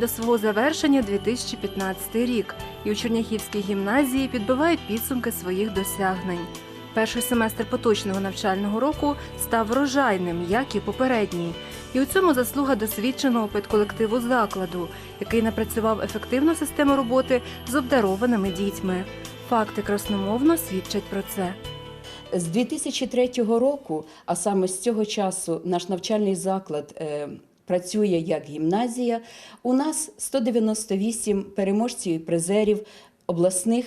До свого завершення 2015 рік, і у Черняхівській гімназії підбивають підсумки своїх досягнень. Перший семестр поточного навчального року став врожайним, як і попередній. І у цьому заслуга досвідченого педколективу закладу, який напрацював ефективну систему роботи з обдарованими дітьми. Факти красномовно свідчать про це. З 2003 року, а саме з цього часу, наш навчальний заклад е, працює як гімназія. У нас 198 переможців і призерів обласних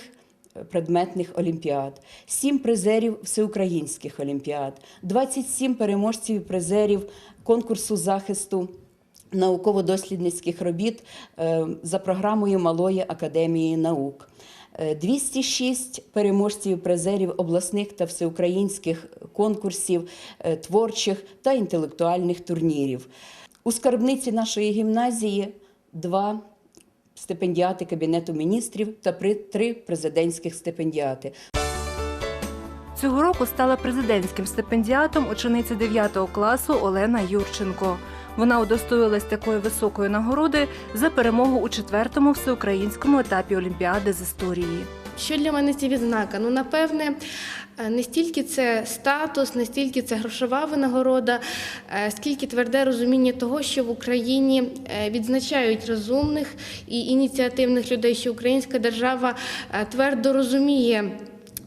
е, предметних олімпіад, 7 призерів всеукраїнських олімпіад, 27 переможців і призерів конкурсу захисту науково-дослідницьких робіт е, за програмою Малої академії наук. Е, 206 переможців і призерів обласних та всеукраїнських конкурсів е, творчих та інтелектуальних турнірів. У скарбниці нашої гімназії два стипендіати Кабінету міністрів та три президентських стипендіати. Цього року стала президентським стипендіатом учениця 9 класу Олена Юрченко. Вона удостоїлась такої високої нагороди за перемогу у четвертому всеукраїнському етапі Олімпіади з історії. Що для мене ці відзнака? Ну, напевне, е, не стільки це статус, не стільки це грошова винагорода, е, скільки тверде розуміння того, що в Україні е, відзначають розумних і ініціативних людей, що українська держава твердо розуміє.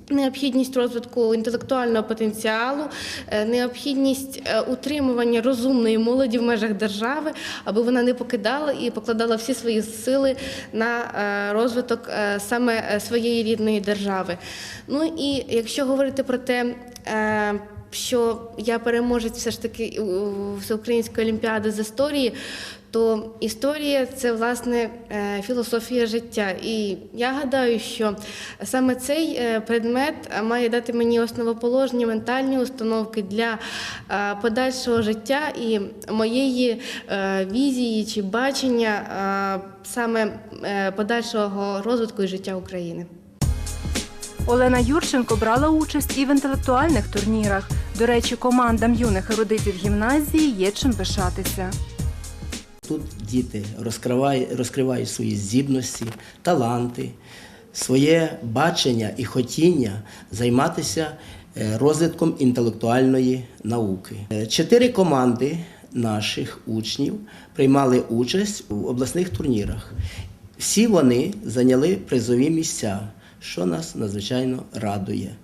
Необхідність розвитку інтелектуального потенціалу, е, необхідність е, утримування розумної молоді в межах держави, аби вона не покидала і покладала всі свої сили на е, розвиток саме своєї рідної держави. Ну і якщо говорити про те, що я переможець все ж таки всеукраїнської олімпіади з історії, то історія це власне е, філософія життя. І я гадаю, що саме цей е, предмет має дати мені основоположні ментальні установки для е, подальшого життя і моєї візії чи бачення саме подальшого розвитку і життя України. Олена Юрченко брала участь і в інтелектуальних турнірах. До речі, командам юних ерудитів гімназії є чим пишатися. Тут діти розкривають, розкривають свої здібності, таланти, своє бачення і хотіння займатися е, розвитком інтелектуальної науки. Е, Чотири команди наших учнів приймали участь у обласних турнірах. Всі вони зайняли призові місця, що нас надзвичайно радує.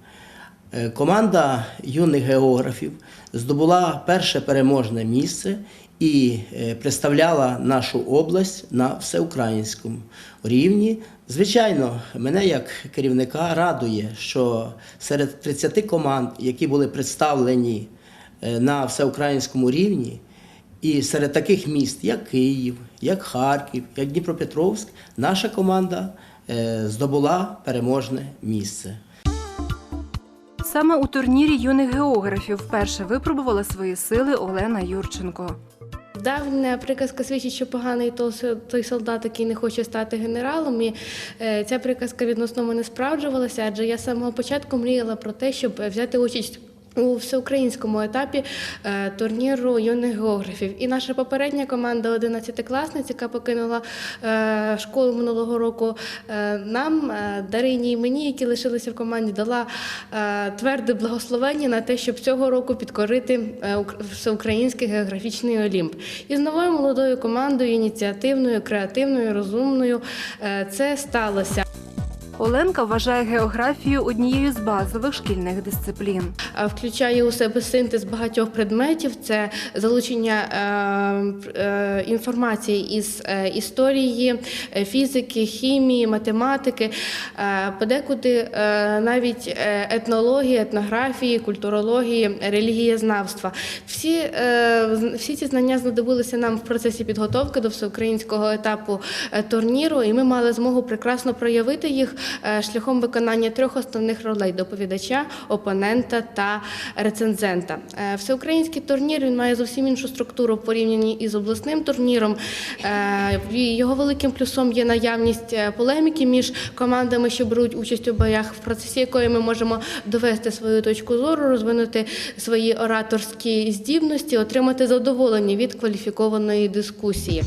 Е, Команда юних географів здобула перше переможне місце і е, представляла нашу область на всеукраїнському рівні. Звичайно, мене як керівника радує, що серед 30 команд, які були представлені е, на всеукраїнському рівні, і серед таких міст, як Київ, як Харків, як Дніпропетровськ, наша команда е, здобула переможне місце. Саме у турнірі юних географів вперше випробувала свої сили Олена Юрченко. Давня приказка свідчить, що поганий то- той солдат, який не хоче стати генералом. І е, ця приказка відносно мене справджувалася, адже я з самого початку мріяла про те, щоб взяти участь. У всеукраїнському етапі е, турніру юних географів. І наша попередня команда 11-класниць, яка покинула е, школу минулого року, е, нам, Дарині і мені, які лишилися в команді, дала тверде благословення на те, щоб цього року підкорити всеукраїнський географічний олімп. І з новою молодою командою, ініціативною, креативною, розумною, це сталося. Оленка вважає географію однією з базових шкільних дисциплін. Включає у себе синтез багатьох предметів, це залучення е, е, інформації із е, історії, фізики, хімії, математики, подекуди навіть етнології, етнографії, культурології, релігієзнавства. Всі, всі ці знання знадобилися нам в процесі підготовки до всеукраїнського етапу турніру, і ми мали змогу прекрасно проявити їх шляхом виконання трьох основних ролей доповідача, опонента та рецензента. Е, Всеукраїнський турнір він має зовсім іншу структуру в порівнянні із обласним турніром. Е, Його великим плюсом є наявність е, полеміки між командами, що беруть участь у боях, в процесі якої ми можемо довести свою точку зору, розвинути свої ораторські здібності, отримати задоволення від кваліфікованої дискусії.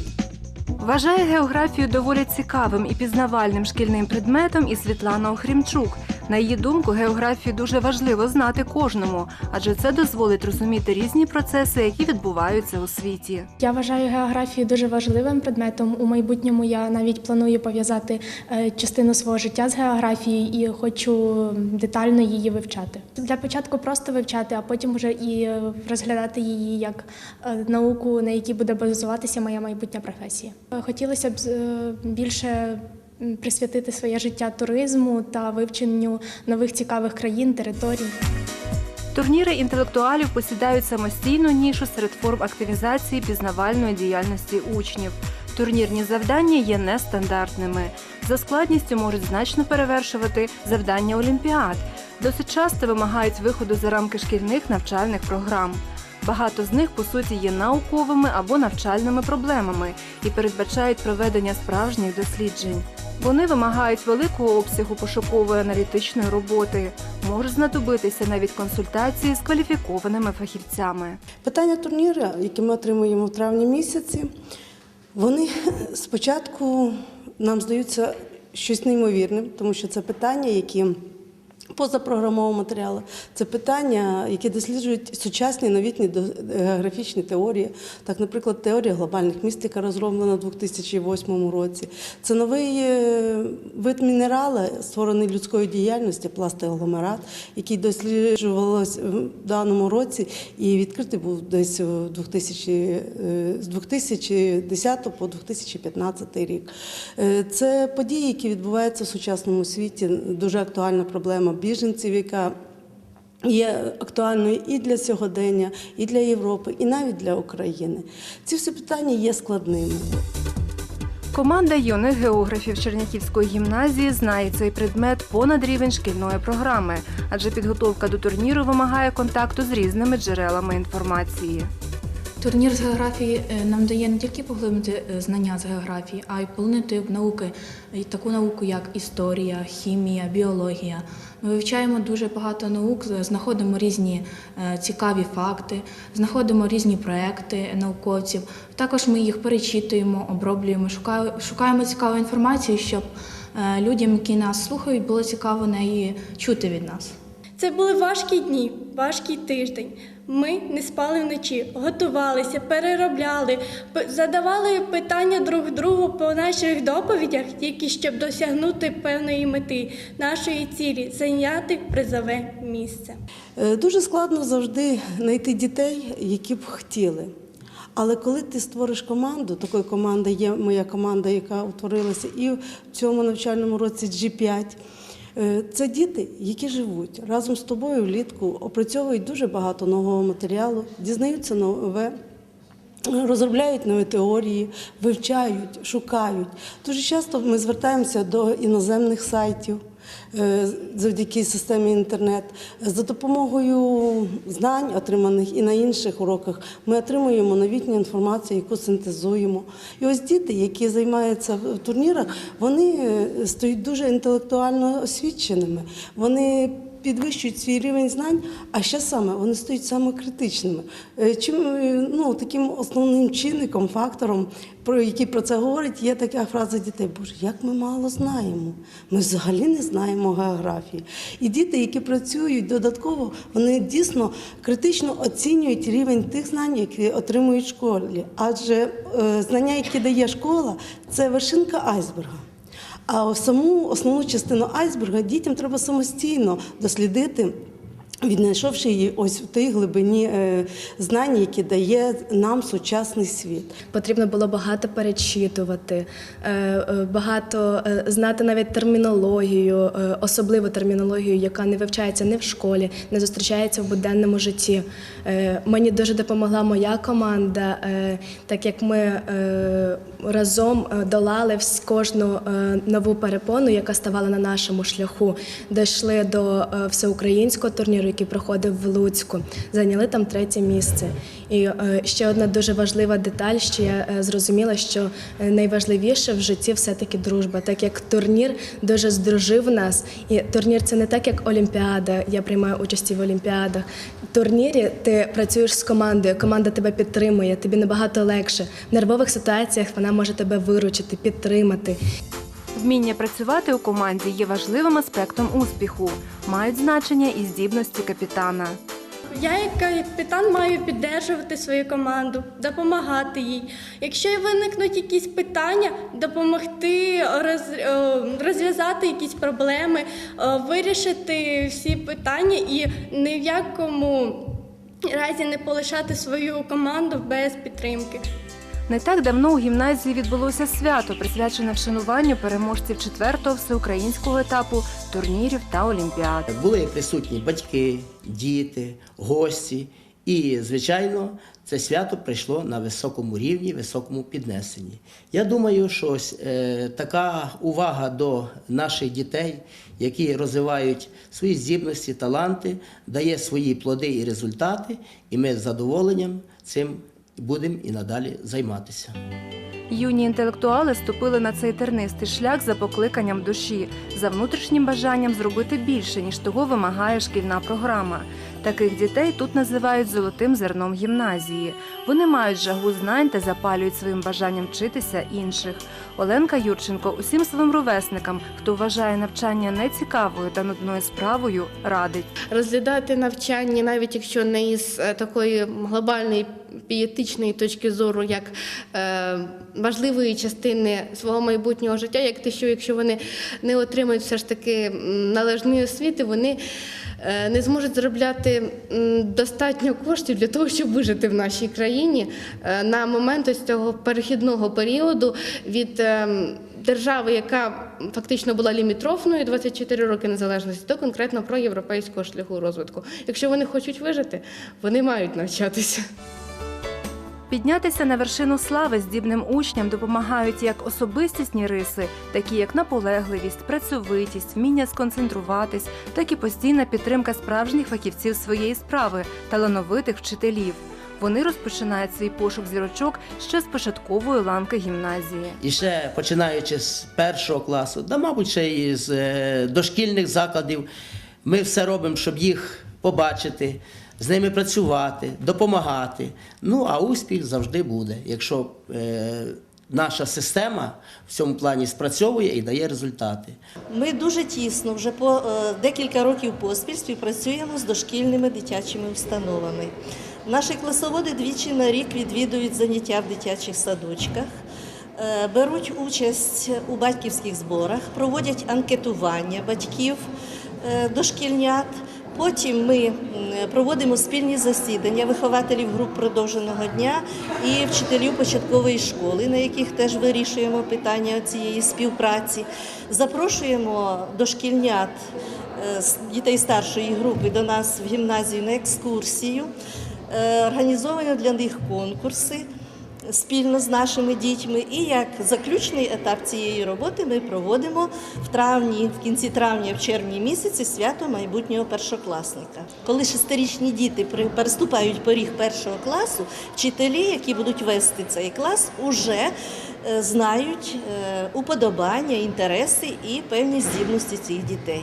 Вважає географію доволі цікавим і пізнавальним шкільним предметом і Світлана Охрімчук. На її думку, географію дуже важливо знати кожному, адже це дозволить розуміти різні процеси, які відбуваються у світі. Я вважаю географію дуже важливим предметом. У майбутньому я навіть планую пов'язати е, частину свого життя з географією і хочу детально її вивчати. Для початку просто вивчати, а потім вже і розглядати її як е, науку, на якій буде базуватися моя майбутня професія. Е, Хотілося б більше присвятити своє життя туризму та вивченню нових цікавих країн, територій. Турніри інтелектуалів посідають самостійну нішу серед форм активізації пізнавальної діяльності учнів. Турнірні завдання є нестандартними. За складністю можуть значно перевершувати завдання олімпіад. Досить часто вимагають виходу за рамки шкільних навчальних програм. Багато з них по суті є науковими або навчальними проблемами і передбачають проведення справжніх досліджень. Вони вимагають великого обсягу пошукової аналітичної роботи, можуть знадобитися навіть консультації з кваліфікованими фахівцями. Питання турніру, які ми отримуємо в травні місяці, вони спочатку нам здаються щось неймовірним, тому що це питання, які позапрограмового матеріалу, це питання, які досліджують сучасні новітні географічні теорії. Так, наприклад, теорія глобальних міст, яка розроблена в 2008 році. Це новий е, вид мінерала, створений людською діяльністю, пластиагломерат, який досліджувалось в даному році і відкритий був десь у 2000, е, з 2010 по 2015 рік. Е, Це події, які відбуваються в сучасному світі. Дуже актуальна проблема біженців, яка є актуальною і для сьогодення, і для Європи, і навіть для України. Ці всі питання є складними. Команда юних географів Черняхівської гімназії знає цей предмет понад рівень шкільної програми, адже підготовка до турніру вимагає контакту з різними джерелами інформації. Турнір з географії е, нам дає не тільки поглибити е, знання з географії, а й полонити в науки, таку науку, як історія, хімія, біологія. Ми вивчаємо дуже багато наук, знаходимо різні е, цікаві факти, знаходимо різні проекти науковців. Також ми їх перечитуємо, оброблюємо, шукаємо цікаву інформацію, щоб е, людям, які нас слухають, було цікаво неї чути від нас. Це були важкі дні, важкий тиждень. Ми не спали вночі, готувалися, переробляли, задавали питання друг другу по наших доповідях, тільки щоб досягнути певної мети, нашої цілі зайняти призове місце. Е, Дуже складно завжди знайти дітей, які б хотіли. Але коли ти створиш команду, такої команди є моя команда, яка утворилася і в цьому навчальному році G5. Е, Це діти, які живуть разом з тобою влітку, опрацьовують дуже багато нового матеріалу, дізнаються нове, розробляють нові теорії, вивчають, шукають. Дуже часто ми звертаємося до іноземних сайтів завдяки системі інтернет. За допомогою знань, отриманих і на інших уроках, ми отримуємо новітню інформацію, яку синтезуємо. І ось діти, які займаються в турнірах, вони е, стають дуже інтелектуально освіченими. Вони підвищують свій рівень знань, а ще саме вони стають саме критичними. Е, Чим е, ну, таким основним чинником, фактором, про який про це говорить, є така фраза дітей: Боже, як ми мало знаємо. Ми взагалі не знаємо географії. І діти, які працюють додатково, вони дійсно критично оцінюють рівень тих знань, які отримують в школі. Адже е, знання, які дає школа, це вершинка айсберга. А саму основну частину айсберга дітям треба самостійно дослідити. Віднайшовши її ось в тій глибині е, знань, які дає нам сучасний світ. Потрібно було багато перечитувати, е, е, багато знати навіть термінологію, особливу термінологію, яка не вивчається не в школі, не зустрічається в буденному житті. Мені дуже допомогла моя команда, так як ми разом долали кожну нову перепону, яка ставала на нашому шляху, дійшли до всеукраїнського турніру, який проходив в Луцьку. Зайняли там третє місце. І е, ще одна дуже важлива деталь, що я е, зрозуміла, що е, найважливіше в житті все-таки дружба, так як турнір дуже здружив нас. І турнір це не так, як Олімпіада. Я приймаю участь в Олімпіадах. В турнірі ти працюєш з командою, команда тебе підтримує, тобі набагато легше. В нервових ситуаціях вона може тебе виручити, підтримати. Вміння працювати у команді є важливим аспектом успіху. Мають значення і здібності капітана. Я як капітан маю піддержувати свою команду, допомагати їй. Якщо виникнуть якісь питання, допомогти е, розв'язати якісь проблеми, е, вирішити всі питання і ні в якому разі не полишати свою команду без підтримки. Не так давно у гімназії відбулося свято, присвячене вшануванню переможців четвертого всеукраїнського етапу турнірів та олімпіад. Були присутні батьки, діти, гості. І, звичайно, це свято прийшло на високому рівні, високому піднесенні. Я думаю, що ось, е, така увага до наших дітей, які розвивають свої здібності, таланти, дає свої плоди і результати, і ми з задоволенням цим будемо і надалі займатися. Юні інтелектуали ступили на цей тернистий шлях за покликанням душі, за внутрішнім бажанням зробити більше, ніж того вимагає шкільна програма. Таких дітей тут називають золотим зерном гімназії. Вони мають жагу знань та запалюють своїм бажанням вчитися інших. Оленка Юрченко усім своїм ровесникам, хто вважає навчання нецікавою та нудною справою, радить. розглядати навчання, навіть якщо не із е, такої глобальної пієтичної точки зору, як е, важливої частини свого майбутнього життя, як те, що якщо вони не отримають все ж таки належної освіти, вони е, не зможуть заробляти достатньо коштів для того, щоб вижити в нашій країні е, на момент ось цього перехідного періоду від держави, яка фактично була лімітрофною 24 роки незалежності, до конкретно про європейського шляху розвитку. Якщо вони хочуть вижити, вони мають навчатися. Піднятися на вершину слави здібним учням допомагають як особистісні риси, такі як наполегливість, працьовитість, вміння сконцентруватись, так і постійна підтримка справжніх фахівців своєї справи, талановитих вчителів. Вони розпочинають свій пошук зірочок ще з початкової ланки гімназії. І ще починаючи з першого класу, да, мабуть, ще і з е, дошкільних закладів, ми все робимо, щоб їх побачити, з ними працювати, допомагати. Ну, а успіх завжди буде, якщо е, наша система в цьому плані спрацьовує і дає результати. Ми дуже тісно вже по е, декілька років поспіль співпрацюємо з дошкільними дитячими установами. Наші класоводи двічі на рік відвідують заняття в дитячих садочках, е, беруть участь у батьківських зборах, проводять анкетування батьків е, дошкільнят. Потім ми проводимо спільні засідання вихователів груп продовженого дня і вчителів початкової школи, на яких теж вирішуємо питання цієї співпраці. Запрошуємо дошкільнят е, дітей старшої групи до нас в гімназію на екскурсію. Е, Організовуємо для них конкурси спільно з нашими дітьми. І як заключний етап цієї роботи ми проводимо в травні, в кінці травня, в червні місяці свято майбутнього першокласника. Коли шестирічні діти переступають поріг першого класу, вчителі, які будуть вести цей клас, уже е, знають е, уподобання, інтереси і певні здібності цих дітей.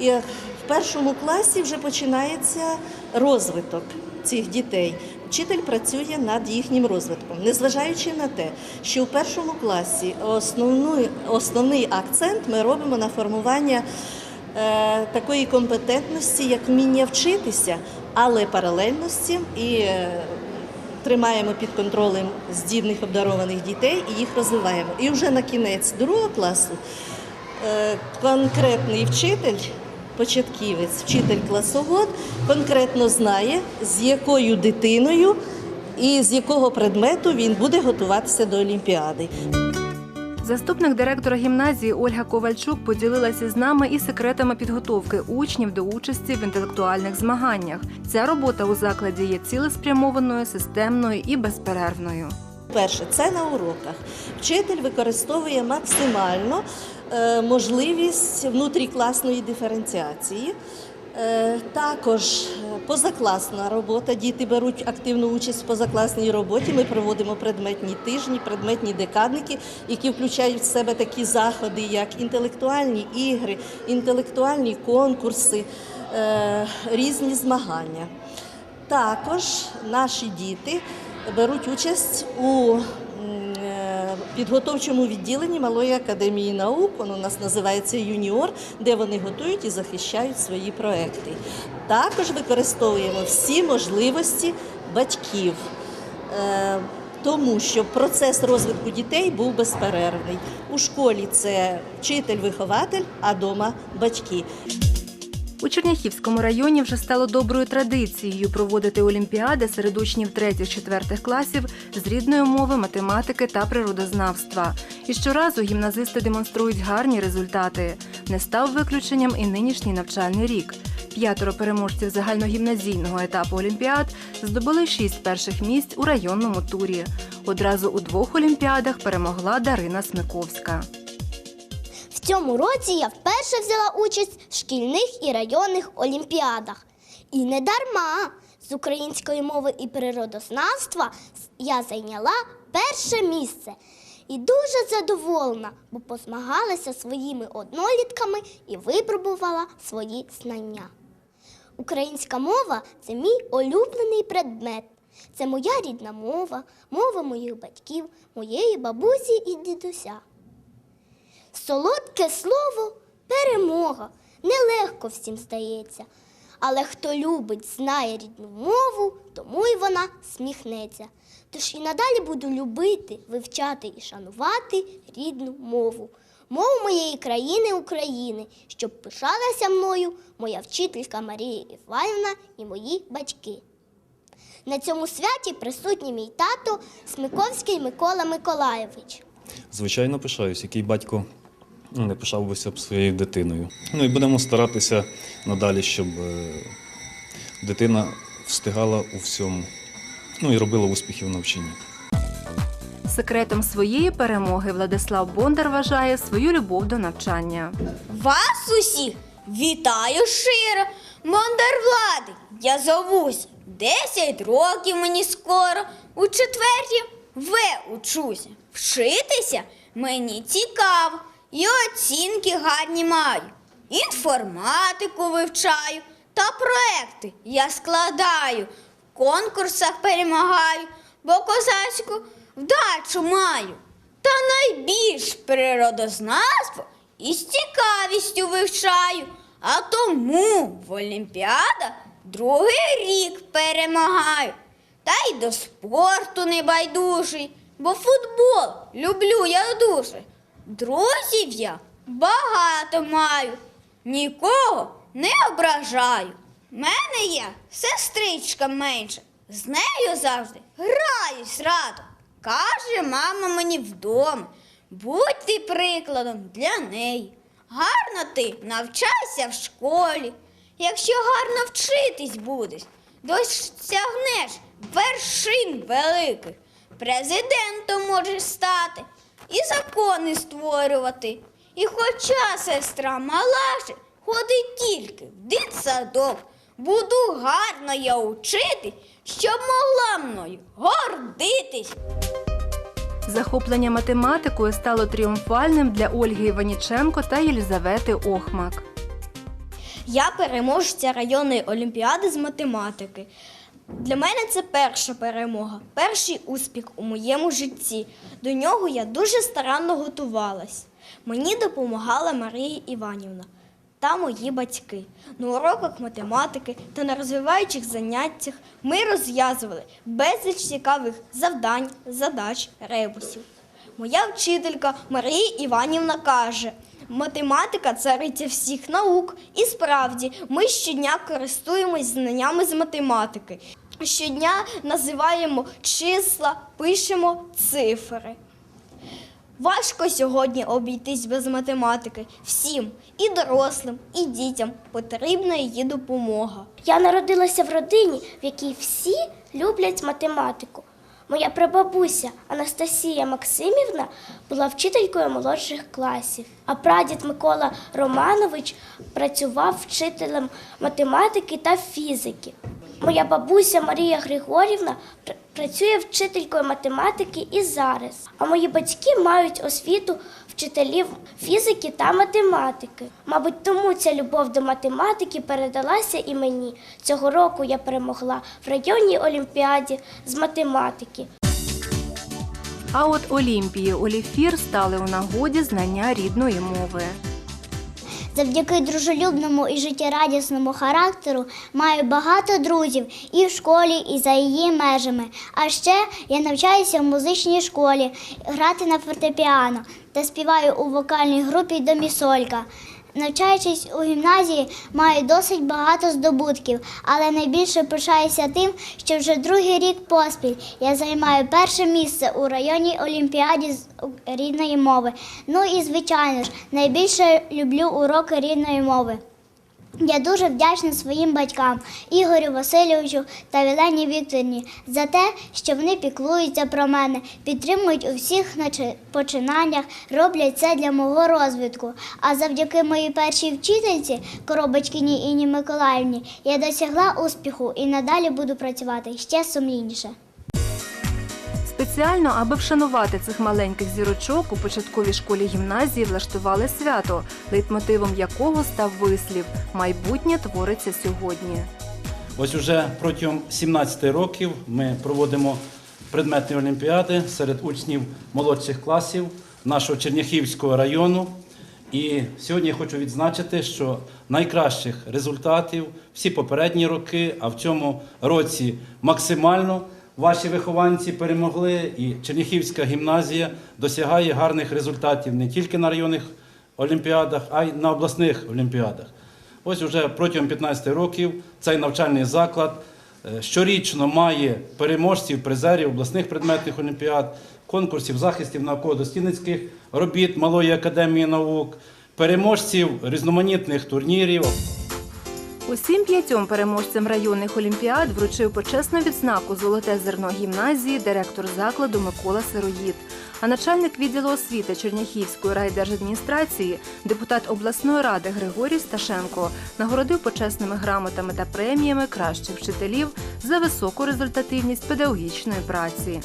І в першому класі вже починається розвиток цих дітей. Вчитель працює над їхнім розвитком, незважаючи на те, що в першому класі основну, основний акцент ми робимо на формування е, такої компетентності, як вміння вчитися, але паралельно з цим і е, тримаємо під контролем здібних обдарованих дітей і їх розвиваємо. І вже на кінець другого класу е, конкретний вчитель, початківець, вчитель класовод конкретно знає, з якою дитиною і з якого предмету він буде готуватися до Олімпіади. Заступник директора гімназії Ольга Ковальчук поділилася з нами і секретами підготовки учнів до участі в інтелектуальних змаганнях. Ця робота у закладі є цілеспрямованою, системною і безперервною. Перше, це на уроках. Вчитель використовує максимально можливість внутрікласної диференціації. Е, Також е, позакласна робота. Діти беруть активну участь в позакласній роботі. Ми проводимо предметні тижні, предметні декадники, які включають в себе такі заходи, як інтелектуальні ігри, інтелектуальні конкурси, е, різні змагання. Також наші діти беруть участь у е, підготовчому відділенні Малої академії наук. Воно у нас називається юніор, де вони готують і захищають свої проекти. Також використовуємо всі можливості батьків. е, Тому що процес розвитку дітей був безперервний. У школі це вчитель-вихователь, а вдома батьки. У Черняхівському районі вже стало доброю традицією проводити олімпіади серед учнів 3-4 класів з рідної мови, математики та природознавства. І щоразу гімназисти демонструють гарні результати. Не став виключенням і нинішній навчальний рік. П'ятеро переможців загальногімназійного етапу олімпіад здобули шість перших місць у районному турі. Одразу у двох олімпіадах перемогла Дарина Смиковська. Цьому році я вперше взяла участь в шкільних і районних олімпіадах. І не дарма з української мови і природознавства я зайняла перше місце. І дуже задоволена, бо позмагалася своїми однолітками і випробувала свої знання. Українська мова це мій улюблений предмет. Це моя рідна мова, мова моїх батьків, моєї бабусі і дідуся. Солодке слово перемога. Нелегко всім здається. Але хто любить, знає рідну мову, тому й вона сміхнеться. Тож і надалі буду любити, вивчати і шанувати рідну мову. Мову моєї країни України, щоб пишалася мною моя вчителька Марія Іванівна і мої батьки. На цьому святі присутній мій тато Смиковський Микола Миколаєвич. Звичайно, пишаюсь, який батько не пишався б своєю дитиною. Ну і будемо старатися надалі, щоб е, дитина встигала у всьому. Ну і робила успіхи в навчанні. Секретом своєї перемоги Владислав Бондар вважає свою любов до навчання. Вас усіх вітаю широ, Мондар влади. Я зовусь. Десять років мені скоро. У четвертій В учуся. Вчитися мені цікаво. І оцінки гарні маю. Інформатику вивчаю та проекти я складаю. В конкурсах перемагаю, бо козацьку вдачу маю. Та найбільш природознавство із цікавістю вивчаю, а тому в Олімпіадах другий рік перемагаю. Та й до спорту не байдужий, бо футбол люблю я дуже. Друзів я багато маю, нікого не ображаю. Мене є сестричка менша, з нею завжди граюсь радо. Каже мама мені вдома, будь ти прикладом для неї. Гарно ти навчайся в школі. Якщо гарно вчитись будеш, досягнеш вершин великих. Президентом можеш стати і закони створювати. І хоча сестра малаше, ходить тільки в дитсадок, буду гарно я учити, щоб могла мною гордитись. Захоплення математикою стало тріумфальним для Ольги Іваніченко та Єлізавети Охмак. Я переможця районної олімпіади з математики. Для мене це перша перемога, перший успіх у моєму житті. До нього я дуже старанно готувалась. Мені допомагала Марія Іванівна та мої батьки. На уроках математики та на розвиваючих заняттях ми розв'язували безліч цікавих завдань, задач, ребусів. Моя вчителька Марія Іванівна каже: математика цариця всіх наук. І справді, ми щодня користуємось знаннями з математики. Щодня називаємо числа, пишемо цифри. Важко сьогодні обійтись без математики. Всім, і дорослим, і дітям потрібна її допомога. Я народилася в родині, в якій всі люблять математику. Моя прабабуся Анастасія Максимівна була вчителькою молодших класів, а прадід Микола Романович працював вчителем математики та фізики. Моя бабуся Марія Григорівна працює вчителькою математики і зараз. А мої батьки мають освіту вчителів фізики та математики. Мабуть, тому ця любов до математики передалася і мені. Цього року я перемогла в районній олімпіаді з математики. А от Олімпії Оліфір стали у нагоді знання рідної мови. Завдяки дружелюбному і життєрадісному характеру маю багато друзів і в школі, і за її межами. А ще я навчаюся в музичній школі грати на фортепіано та співаю у вокальній групі Домісолька. Навчаючись у гімназії, маю досить багато здобутків, але найбільше пишаюся тим, що вже другий рік поспіль я займаю перше місце у районній олімпіаді з рідної мови. Ну і звичайно ж, найбільше люблю уроки рідної мови. Я дуже вдячна своїм батькам Ігорю Васильовичу та Вілені Вікторівні за те, що вони піклуються про мене, підтримують у всіх починаннях, роблять це для мого розвитку. А завдяки моїй першій вчительці, Коробочкіній Інні Миколаївні, я досягла успіху і надалі буду працювати ще сумлінніше. Спеціально, аби вшанувати цих маленьких зірочок, у початковій школі гімназії влаштували свято, лейтмотивом якого став вислів Майбутнє твориться сьогодні. Ось уже протягом 17 років ми проводимо предметні олімпіади серед учнів молодших класів нашого Черняхівського району. І сьогодні я хочу відзначити, що найкращих результатів всі попередні роки, а в цьому році максимально ваші вихованці перемогли, і Черняхівська гімназія досягає гарних результатів не тільки на районних олімпіадах, а й на обласних олімпіадах. Ось уже протягом 15 років цей навчальний заклад е, щорічно має переможців, призерів обласних предметних олімпіад, конкурсів захистів науково-дослідницьких робіт Малої академії наук, переможців різноманітних турнірів. Усім п'ятьом переможцям районних олімпіад вручив почесну відзнаку Золоте зерно гімназії директор закладу Микола Сироїд. А начальник відділу освіти Черняхівської райдержадміністрації, депутат обласної ради Григорій Сташенко нагородив почесними грамотами та преміями кращих вчителів за високу результативність педагогічної праці.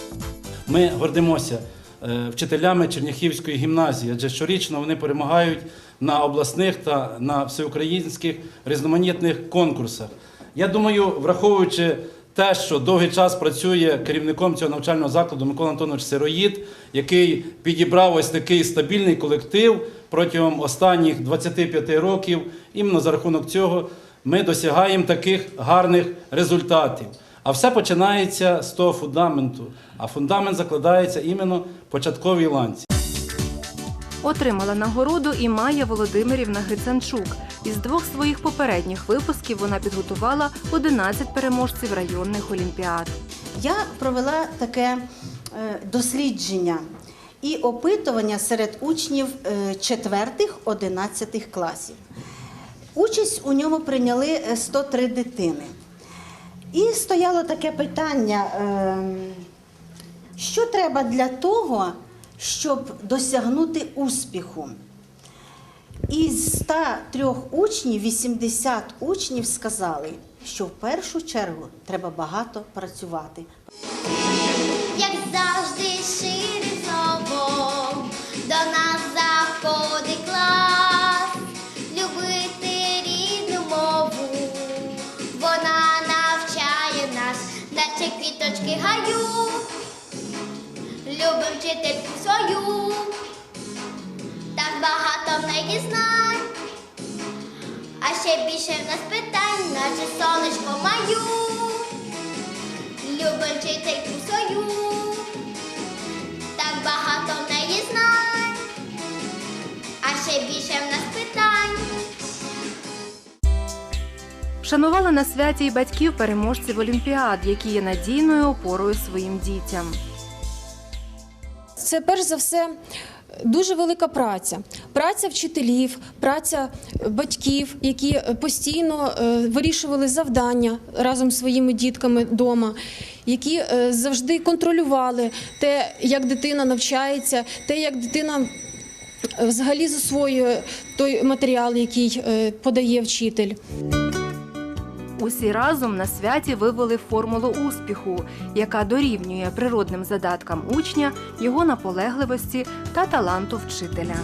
Ми гордимося е, вчителями Черняхівської гімназії, адже щорічно вони перемагають на обласних та на всеукраїнських різноманітних конкурсах. Я думаю, враховуючи те, що довгий час працює керівником цього навчального закладу Микола Антонович Сироїд, який підібрав ось такий стабільний колектив протягом останніх 25 років, іменно за рахунок цього ми досягаємо таких гарних результатів. А все починається з того фундаменту. А фундамент закладається іменно в початковій ланці. Отримала нагороду і Майя Володимирівна Грицанчук. Із двох своїх попередніх випусків вона підготувала 11 переможців районних олімпіад. Я провела таке е, дослідження і опитування серед учнів 4-11 класів. Участь у ньому прийняли е, 103 дитини. І стояло таке питання, е, що треба для того, щоб досягнути успіху. Із 103 учнів 80 учнів сказали, що в першу чергу треба багато працювати. Як завжди ширий вчительку свою, так багато в неї знань, а ще більше в нас питань, наче сонечко маю. Любим вчительку свою, так багато в неї знань, а ще більше в нас питань. Вшанувала на святі й батьків переможців олімпіад, які є надійною опорою своїм дітям. Це перш за все дуже велика праця. Праця вчителів, праця батьків, які постійно е, вирішували завдання разом з своїми дітками вдома, які е, завжди контролювали те, як дитина навчається, те, як дитина е, взагалі засвоює той матеріал, який е, подає вчитель. Усі разом на святі вивели формулу успіху, яка дорівнює природним задаткам учня, його наполегливості та таланту вчителя.